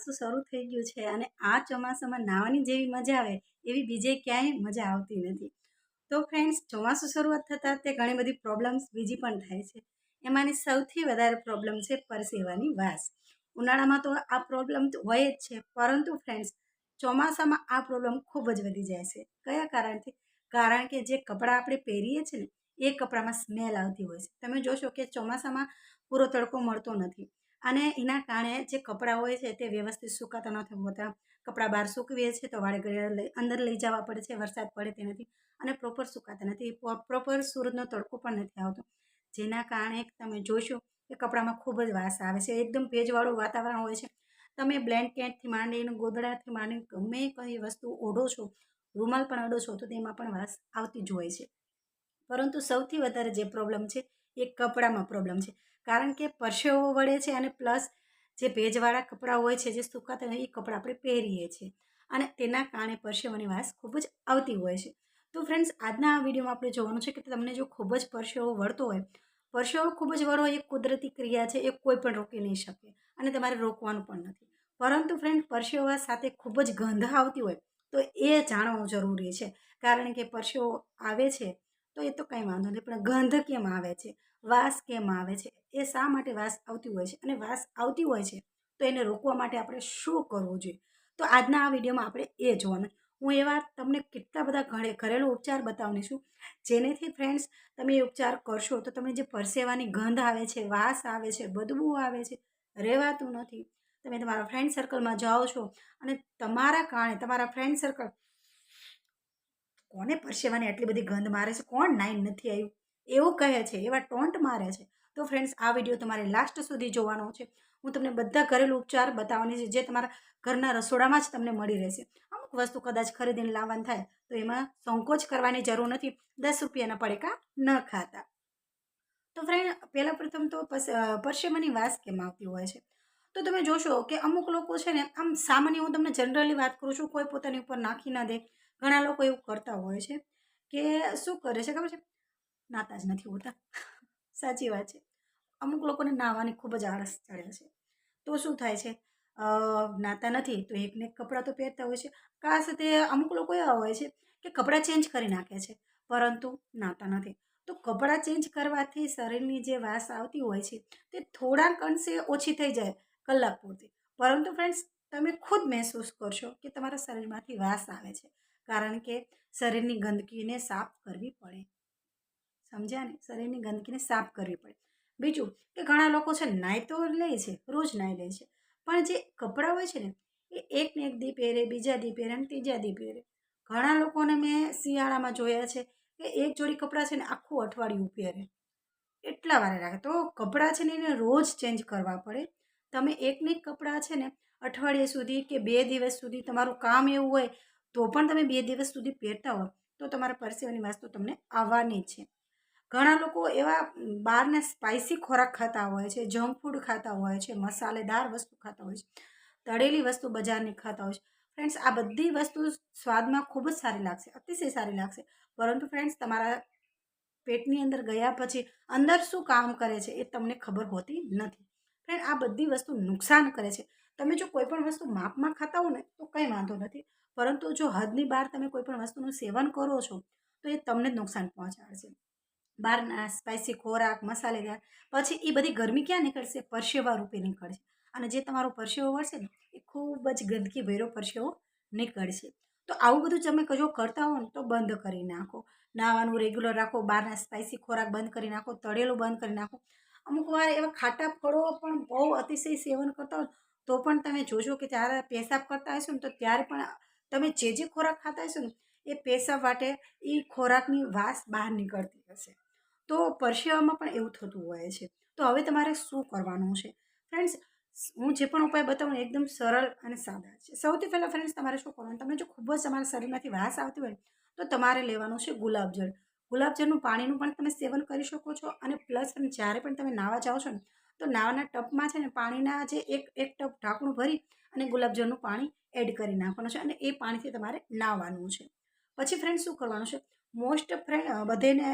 ચોમાસું શરૂ થઈ ગયું છે અને આ ચોમાસામાં નાહવાની જેવી મજા આવે એવી બીજે ક્યાંય મજા આવતી નથી. તો ફ્રેન્ડ્સ ચોમાસું શરૂઆત થતાં તે ઘણી બધી પ્રોબ્લેમ્સ બીજી પણ થાય છે. એમાંની સૌથી વધારે પ્રોબ્લેમ છે પરસેવાની વાસ. ઉનાળામાં તો આ પ્રોબ્લેમ હોય જ છે, પરંતુ ફ્રેન્ડ્સ ચોમાસામાં આ પ્રોબ્લેમ ખૂબ જ વધી જાય છે. કયા કારણથી? કારણ કે જે કપડાં આપણે પહેરીએ છીએ ને, એ કપડામાં સ્મેલ આવતી હોય છે. તમે જોશો કે ચોમાસામાં પૂરો તડકો મળતો નથી. અને એના કારણે જે કપડાં હોય છે તે વ્યવસ્થિત સુકાતા નથી હોતા કપડાં બહાર સૂકવીએ છીએ તો ઘડીએ અંદર લઈ જવા પડે છે, વરસાદ પડે તેનાથી અને પ્રોપર સુકાતા નથી. પ્રોપર સૂરજનો તડકો પણ નથી આવતો. જેના કારણે તમે જોશો કે કપડામાં ખૂબ જ વાસ આવે છે. એકદમ ભેજવાળું વાતાવરણ હોય છે. તમે બ્લેન્કેટથી માંડીને ગોદડાથી માંડીને ગમે કઈ વસ્તુ ઓઢો છો, રૂમાલ પણ અડો છો તો તેમાં પણ વાસ આવતી જ હોય છે. પરંતુ સૌથી વધારે જે પ્રોબ્લેમ છે એ કપડામાં પ્રોબ્લેમ છે. કારણ કે પરસેવો વળે છે અને પ્લસ જે ભેજવાળા કપડાં હોય છે, જે સુકાતા એ કપડાં આપણે પહેરીએ છીએ. અને તેના કારણે પરસેવાની વાસ ખૂબ જ આવતી હોય છે. તો ફ્રેન્ડ્સ આજના આ વિડીયોમાં આપણે જોવાનું છે કે તમને જો ખૂબ જ પરસેવો વળતો હોય, પરસેવો ખૂબ જ વળો એ કુદરતી ક્રિયા છે, એ કોઈ પણ રોકી નહીં શકે અને તમારે રોકવાનું પણ નથી. પરંતુ ફ્રેન્ડ પરસેવા સાથે ખૂબ જ ગંધ આવતી હોય, તો એ જાણવું જરૂરી છે. કારણ કે પરસેવો આવે છે, તો એ તો કંઈ વાંધો નહીં, પણ ગંધ કેમ આવે છે? વાસ કેમ આવે છે? એ શા માટે વાસ આવતી હોય છે? અને વાસ આવતી હોય છે, તો એને રોકવા માટે આપણે શું કરવું જોઈએ? તો આજના આ વિડીયોમાં આપણે એ જોવાનું. હું એવા તમને કેટલા બધા ઘરે, ઘરેલું ઉપચાર બતાવની છું, જેનેથી ફ્રેન્ડ્સ તમે એ ઉપચાર કરશો, તો તમને જે પરસેવાની ગંધ આવે છે, વાસ આવે છે, બદબુ આવે છે રહેવાતું નથી. તમે તમારા ફ્રેન્ડ સર્કલમાં જાઓ છો અને તમારા કારણે તમારા ફ્રેન્ડ સર્કલ કોને પરસેવાની આટલી બધી ગંધ મારે છે? કોણ? નાઈન નથી આવ્યું. એવું કહે છે, એવા ટોન્ટ મારે છે. તો ફ્રેન્ડ્સ આ વીડિયો તમારે લાસ્ટ સુધી જોવાનો છે. હું તમને બધા ઘરેલું ઉપચાર બતાવવાની છે, જે તમારા ઘરના રસોડામાં જ તમને મળી રહેશે. અમુક વસ્તુ કદાચ ખરીદીને લાવવાનું થાય, તો એમાં સંકોચ કરવાની જરૂર નથી. દસ રૂપિયાના પડેકા ન ખાતા. તો ફ્રેન્ડ પહેલાં પ્રથમ તો પરસેમાની વાસ કેમ આવતી હોય છે? તો તમે જોશો કે અમુક લોકો છે ને, આમ સામાન્ય હું તમને જનરલી વાત કરું છું, કોઈ પોતાની ઉપર નાખી ના દે. ઘણા લોકો એવું કરતા હોય છે કે શું કરે છે ખબર છે? નાતા જ નથી હોતા. સાચી વાત છે. અમુક લોકોને નાહવાની ખૂબ જ આળસ ચડે છે. તો શું થાય છે? નાતા નથી તો એકને કપડાં તો પહેરતા હોય છે. કાશ તે અમુક લોકો એવા હોય છે કે કપડાં ચેન્જ કરી નાખે છે, પરંતુ નાતા નથી. તો કપડાં ચેન્જ કરવાથી શરીરની જે વાસ આવતી હોય છે તે થોડાક અંશે ઓછી થઈ જાય કલાક પૂરતી. પરંતુ ફ્રેન્ડ્સ તમે ખુદ મહેસૂસ કરશો કે તમારા શરીરમાંથી વાસ આવે છે. કારણ કે શરીરની ગંદકીને સાફ કરવી પડે. સમજ્યા ને શરીરની ગંદકીને સાફ કરવી પડે. બીજું કે ઘણા લોકો છે નાહી તો લે છે, રોજ નાહી લે છે. પણ જે કપડાં હોય છે ને, એ એક ને એક દી પહેરે, બીજા દી પહેરે અને ત્રીજા દી પહેરે. ઘણા લોકોને મેં શિયાળામાં જોયા છે કે એક જોડી કપડાં છે ને આખું અઠવાડિયું પહેરે. એટલા વારે રાખે. તો કપડાં છે ને એને રોજ ચેન્જ કરવા પડે. તમે એકને એક કપડાં છે ને અઠવાડિયા સુધી કે બે દિવસ સુધી તમારું કામ એવું હોય તો પણ તમે બે દિવસ સુધી પહેરતા હો તો તમારા પરસેવાની વાસ્તુ તમને આવવાની છે. ઘણા લોકો એવા બહારના સ્પાઇસી ખોરાક ખાતા હોય છે જંક ફૂડ ખાતા હોય છે, મસાલેદાર વસ્તુ ખાતા હોય છે, તળેલી વસ્તુ બજારની ખાતા હોય છે. ફ્રેન્ડ્સ આ બધી વસ્તુ સ્વાદમાં ખૂબ જ સારી લાગશે, અતિશય સારી લાગશે. પરંતુ ફ્રેન્ડ્સ તમારા પેટની અંદર ગયા પછી અંદર શું કામ કરે છે એ તમને ખબર હોતી નથી. ફ્રેન્ડ આ બધી વસ્તુ નુકસાન કરે છે. તમે જો કોઈ પણ વસ્તુ માપમાં ખાતા હો ને, તો કંઈ વાંધો નથી. પરંતુ જો હદની બહાર તમે કોઈ પણ વસ્તુનું સેવન કરો છો, તો એ તમને જ નુકસાન પહોંચાડશે. બહારના સ્પાઇસી ખોરાક મસાલેદાર પછી એ બધી ગરમી ક્યાં નીકળશે? પરસેવા રૂપે નીકળશે. અને જે તમારો પરસેવો વળશે ને, એ ખૂબ જ ગંદકી ભર્યો પરસેવો નીકળશે. તો આવું બધું તમે જો કરતા હો ને, તો બંધ કરી નાખો. નાવાનું રેગ્યુલર રાખો બહારના સ્પાઇસી ખોરાક બંધ કરી નાખો, તળેલું બંધ કરી નાખો. અમુક વાર એવા ખાટા ફળો પણ બહુ અતિશય સેવન કરતા હોય તો પણ તમે જોજો કે જ્યારે પેશાબ કરતા હશો ને, તો ત્યારે પણ તમે જે જે ખોરાક ખાતા હશો ને, એ પેશાબ માટે એ ખોરાકની વાસ બહાર નીકળતી હશે. તો પરસેવામાં પણ એવું થતું હોય છે. તો હવે તમારે શું કરવાનું છે? ફ્રેન્ડ્સ, હું જે પણ ઉપાય બતાવું એકદમ સરળ અને સાદા છે. સૌથી પહેલાં ફ્રેન્ડ્સ, તમારે શું કરવાનું? તમે જો ખૂબ જ તમારા શરીરમાંથી વાસ આવતી હોય તો તમારે લેવાનું છે ગુલાબજળ ગુલાબજળનું પાણીનું પણ તમે સેવન કરી શકો છો અને પ્લસ જ્યારે પણ તમે નાવા જાઓ છો ને, તો નાવાના ટપમાં છે ને, પાણીના જે એક એક ટપ ઢાંકણું ભરી અને ગુલાબજળનું પાણી એડ કરી નાખવાનું છે અને એ પાણીથી તમારે નાહવાનું છે. પછી ફ્રેન્ડ શું કરવાનું છે? મોસ્ટ ફ્રેન્ડ બધેને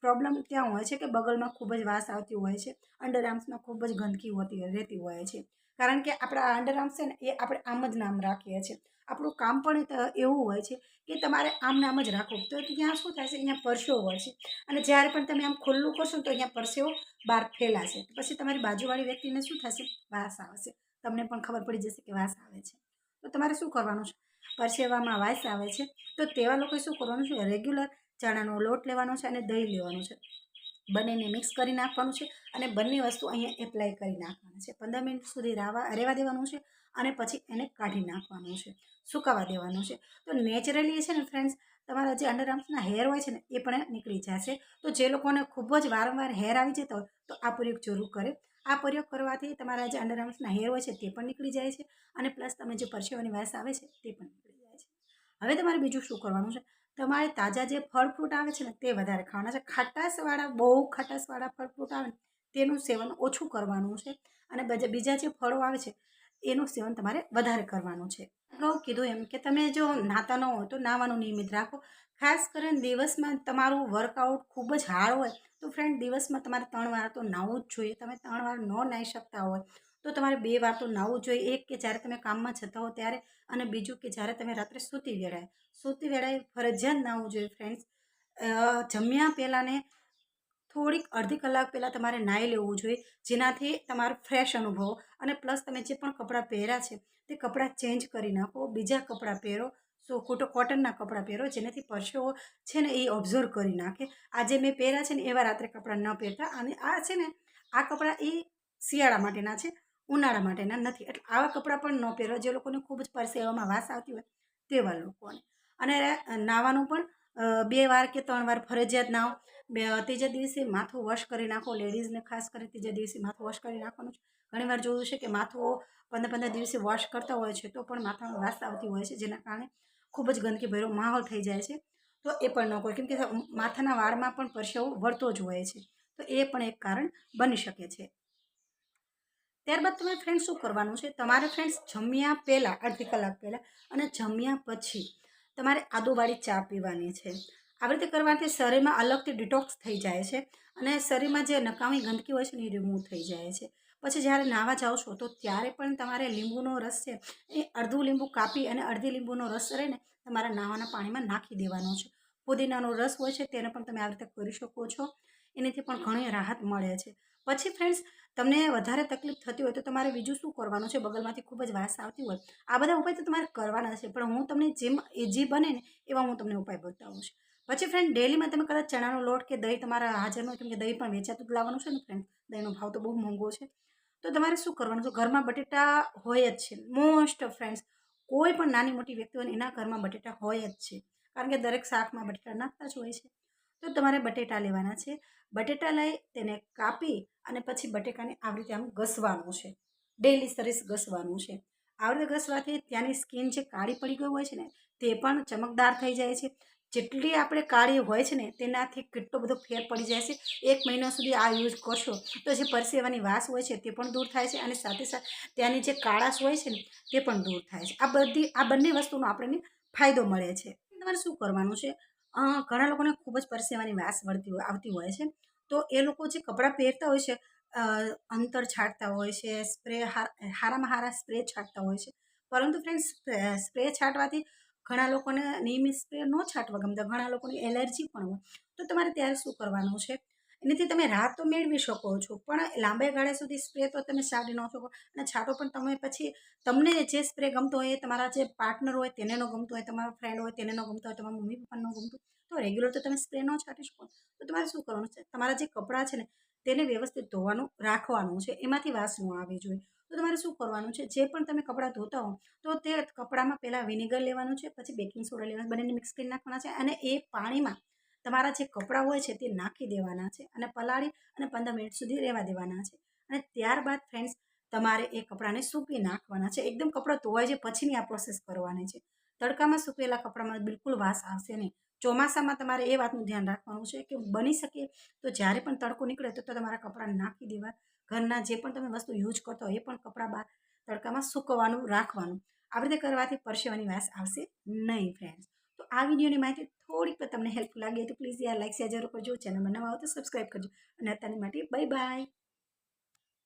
પ્રોબ્લેમ ત્યાં હોય છે કે બગલમાં ખૂબ જ વાસ આવતી હોય છે. અંડર આર્મ્સમાં ખૂબ જ ગંદકી હોતી રહેતી હોય છે. કારણ કે આપણા અંડર આર્મ્સ છે ને, એ આપણે આમ જ નામ રાખીએ છીએ. આપણું કામ પણ એવું હોય છે કે તમારે આમ નામ જ રાખવું. તો ત્યાં શું છે? અહીંયા પરસેવો છે. અને જ્યારે પણ તમે આમ ખુલ્લું કરશો તો અહીંયા પરસેવો બહાર ફેલાશે. પછી તમારી બાજુવાળી વ્યક્તિને શું થશે? વાસ આવશે. તમને પણ ખબર પડી જશે કે વાસ આવે છે. તો તમારે શું કરવાનું છે? પરસેવામાં વાસ આવે છે, તો તેવા લોકોએ શું કરવાનું છે? રેગ્યુલર ચણાનો લોટ લેવાનો છે અને દહીં લેવાનું છે. બંનેને મિક્સ કરી નાખવાનું છે અને બંને વસ્તુ અહીંયા એપ્લાય કરી નાખવાની છે. પંદર મિનિટ સુધી રાવા રહેવા દેવાનું છે અને પછી એને કાઢી નાખવાનું છે. સુકાવા દેવાનું છે. તો નેચરલી છે ને ફ્રેન્ડ્સ તમારા જે અંડરઆર્મ્સના હેર હોય છે ને, એ પણ નીકળી જશે. તો જે લોકોને ખૂબ જ વારંવાર હેર આવી જતા હોય, તો આ પ્રયોગ જરૂર કરે. આ પ્રયોગ કરવાથી તમારા જે અંડરઆર્મ્સના હેર હોય છે તે પણ નીકળી જાય છે અને પ્લસ તમે જે પરસેવાની વાસ આવે છે તે પણ નીકળી જાય છે. હવે તમારે બીજું શું કરવાનું છે? તમારે તાજા જે ફળ ફ્રૂટ આવે છે ને તે વધારે ખાવાના છે. ખાટાશવાળા બહુ ખટાશવાળા ફળ ફ્રૂટ આવે ને તેનું સેવન ઓછું કરવાનું છે અને બીજા જે ફળો આવે છે એનું સેવન તમારે વધારે કરવાનું છે. અગાઉ કીધું એમ કે તમે જો નાતા ન હોય તો નાવાનું નિયમિત રાખો. ખાસ કરીને દિવસમાં તમારું વર્કઆઉટ ખૂબ જ હાર્ડ હોય તો ફ્રેન્ડ દિવસમાં તમારે ત્રણ વાર તો નાહવું જ જોઈએ. તમે ત્રણ વાર ન નાહી શકતા હોય, તો તમારે બે વાર તો નાહવું જોઈએ. એક કે જ્યારે તમે કામમાં જતા હો ત્યારે, અને બીજું કે જ્યારે તમે રાત્રે સૂતી વેળાએ. સૂતી વેળાએ ફરજિયાત નાહવું જોઈએ ફ્રેન્ડ્સ જમ્યા પહેલાંને થોડીક અડધી કલાક પહેલાં તમારે નાહી લેવું જોઈએ, જેનાથી તમારો ફ્રેશ અનુભવો. અને પ્લસ તમે જે પણ કપડાં પહેર્યા છે, તે કપડાં ચેન્જ કરી નાખો. બીજા કપડાં પહેરો. સો ખોટો કોટનના કપડાં પહેરો, જેનાથી પરસેવો છે ને એ ઓબ્ઝર્વ કરી નાખે. આજે મેં પહેર્યા છે ને, એવા રાત્રે કપડાં ન પહેરતા. અને આ છે ને, આ કપડાં એ શિયાળા માટેના છે, ઉનાળા માટેના નથી. એટલે આવા કપડાં પણ ન પહેરો, જે લોકોને ખૂબ જ પરસેવામાં વાસ આવતી હોય તેવા લોકોને. અને નાવાનું પણ બે વાર કે ત્રણ વાર ફરજિયાત નાહો. બે, ત્રીજા દિવસે માથું વોશ કરી નાખો. લેડીઝને ખાસ કરી ત્રીજા દિવસે માથું વોશ કરી નાખવાનું છે. ઘણીવાર જોયું છે કે માથું પંદર પંદર દિવસે વોશ કરતા હોય છે, તો પણ માથામાં વાસ આવતી હોય છે, જેના કારણે ખૂબ જ ગંદકી ભર્યો માહોલ થઈ જાય છે. તો એ પણ ન કરો કેમ કે માથાના વાળમાં પણ પરસેવો વળતો જ હોય છે. તો એ પણ એક કારણ બની શકે છે. ત્યારબાદ તમે ફ્રેન્ડ શું કરવાનું છે? તમારે ફ્રેન્ડ્સ જમ્યા પહેલાં, અડધી કલાક પહેલાં અને જમ્યા પછી તમારે આદુવાળી ચા પીવાની છે. આવી રીતે કરવાથી શરીરમાં અલગથી ડિટોક્સ થઈ જાય છે અને શરીરમાં જે નકામી ગંદકી હોય છે ને એ રિમૂવ થઈ જાય છે. પછી જ્યારે નાહવા જાઓ છો, તો ત્યારે પણ તમારે લીંબુનો રસ છે, એ અડધું લીંબુ કાપી અને અડધી લીંબુનો રસ રહીને તમારા નાહવાના પાણીમાં નાખી દેવાનો છે. પુદીનાનો રસ હોય છે, તેને પણ તમે આવી રીતે કરી શકો છો. એનાથી પણ ઘણી રાહત મળે છે. પછી ફ્રેન્ડ્સ તમને વધારે તકલીફ થતી હોય તો તમારે બીજું શું કરવાનું છે? બગલમાંથી ખૂબ જ વાસ આવતી હોય. આ બધા ઉપાય તો તમારે કરવાના છે, પણ હું તમને જેમ ઇઝી બને ને એવા હું તમને ઉપાય બતાવું છું. પછી ફ્રેન્ડ ડેલીમાં તમે કદાચ ચણાનો લોટ કે દહીં તમારા હાજરનો કેમ કે દહીં પણ વેચાતું જ લાવવાનું છે ને ફ્રેન્ડ દહીંનો ભાવ તો બહુ મોંઘો છે. તો તમારે શું કરવાનું? છે ઘરમાં બટેટા હોય જ છે મોસ્ટ ઓફ ફ્રેન્ડ્સ કોઈ પણ નાની મોટી વ્યક્તિ હોય એના ઘરમાં બટેટા હોય જ છે. કારણ કે દરેક શાકમાં બટેટા નાખતા જ હોય છે. તો તમારે બટેટા લેવાના છે. બટેટા લઈ, તેને કાપી અને પછી બટેકાને આવી રીતે આમ ઘસવાનું છે. ડેલી સરસ ઘસવાનું છે. આવી રીતે ઘસવાથી ત્યાંની સ્કિન જે કાળી પડી ગઈ હોય છે ને, તે પણ ચમકદાર થઈ જાય છે. જેટલી આપણે કાળી હોય છે ને, તેનાથી કેટલો બધો ફેર પડી જાય છે. એક મહિના સુધી આ યુઝ કરશો તો જે પરસેવાની વાસ હોય છે તે પણ દૂર થાય છે અને સાથે સાથે ત્યાંની જે કાળાશ હોય છે ને, તે પણ દૂર થાય છે. આ બધી, આ બંને વસ્તુનો આપણને ફાયદો મળે છે. તમારે શું કરવાનું છે? ઘણા લોકોને ખૂબ જ પરસેવાની વાસ વળતી આવતી હોય છે. તો એ લોકો જે કપડાં પહેરતા હોય છે અંતર છાંટતા હોય છે, સ્પ્રે હારામાં હારા સ્પ્રે છાંટતા હોય છે. પરંતુ ફ્રેન્ડ સ્પ્રે છાંટવાથી ઘણા લોકોને નિયમિત સ્પ્રે ન છાંટવા ગમતા, ઘણા લોકોને એલર્જી પણ હોય. તો તમારે ત્યારે શું કરવાનું છે? એનાથી તમે રાહત તો મેળવી શકો છો, પણ લાંબા ગાળે સુધી સ્પ્રે તો તમે છાંટી ન શકો. અને છાંટો પણ તમે પછી તમને જે સ્પ્રે ગમતો હોય તમારા જે પાર્ટનર હોય તેને ન ગમતો હોય, તમારો ફ્રેન્ડ હોય તેને ન ગમતો હોય, તમારા મમ્મી પપ્પાને ન ગમતું તો રેગ્યુલર તો તમે સ્પ્રે ન છાંટી શકો. તો તમારે શું કરવાનું છે? તમારા જે કપડાં છે ને, તેને વ્યવસ્થિત ધોવાનું, રાખવાનું છે. એમાંથી વાસ ન આવવી જોઈએ. તો તમારે શું કરવાનું છે? જે પણ તમે કપડાં ધોતા હો તો તે કપડામાં પહેલાં વિનેગર લેવાનું છે, પછી બેકિંગ સોડા લેવાનું બંનેને મિક્સ કરી નાખવાના છે અને એ પાણીમાં તમારા જે કપડાં હોય છે તે નાખી દેવાના છે અને પલાળી અને પંદર મિનિટ સુધી રહેવા દેવાના છે. અને ત્યારબાદ ફ્રેન્ડ્સ, તમારે એ કપડાને સૂકી નાખવાના છે. એકદમ કપડાં ધોવાય છે, પછીની આ પ્રોસેસ કરવાની છે. તડકામાં સૂકવેલા કપડામાં બિલકુલ વાસ આવશે નહીં. ચોમાસામાં તમારે એ વાતનું ધ્યાન રાખવાનું છે કે બની શકે તો જ્યારે પણ તડકો નીકળે તો તમારા કપડાં નાખી દેવા ઘરના જે પણ તમે વસ્તુ યુઝ કરતો એ પણ કપડાં બહાર તડકામાં સૂકવવાનું, રાખવાનું. આવી રીતે કરવાથી પરસેવાની વાસ આવશે નહીં ફ્રેન્ડ્સ તો આ વિડીયોની માહિતી થોડીક તમને હેલ્પ લાગી તો પ્લીઝ યાર લાઈક શેર જરૂર કરજો. ચેનલમાં નવા આવો તો સબસ્ક્રાઈબ કરજો. અને અત્યારની માટે બાય બાય